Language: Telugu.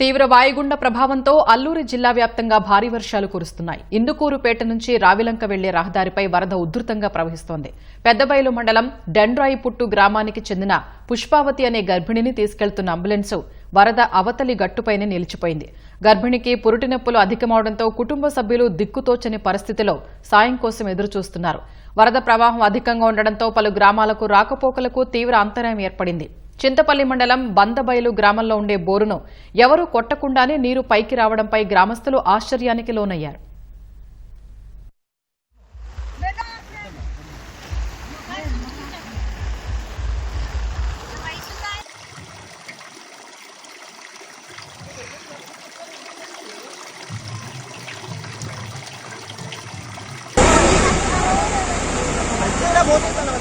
తీవ్ర వాయుగుండ ప్రభావంతో అల్లూరి జిల్లా వ్యాప్తంగా భారీ వర్షాలు కురుస్తున్నాయి. ఇందుకూరుపేట నుంచి రావిలంక వెళ్ళే రహదారిపై వరద ఉధృతంగా ప్రవహిస్తోంది. పెద్దబయలు మండలం డెండ్రాయిపుట్టు గ్రామానికి చెందిన పుష్పావతి అనే గర్భిణిని తీసుకెళ్తున్న అంబులెన్సు వరద అవతలి గట్టుపైనే నిలిచిపోయింది. గర్భిణికి పురుటి నొప్పులు అధికమవడంతో కుటుంబ సభ్యులు దిక్కుతోచని పరిస్థితిలో సాయం కోసం ఎదురుచూస్తున్నారు. వరద ప్రవాహం అధికంగా ఉండడంతో పలు గ్రామాలకు రాకపోకలకు తీవ్ర అంతరాయం ఏర్పడింది. చింతపల్లి మండలం బందబయలు గ్రామంలో ఉండే బోరును ఎవరూ కొట్టకుండానే నీరు పైకి రావడంపై గ్రామస్తులు ఆశ్చర్యానికి లోనయ్యారు. పోతున్నాను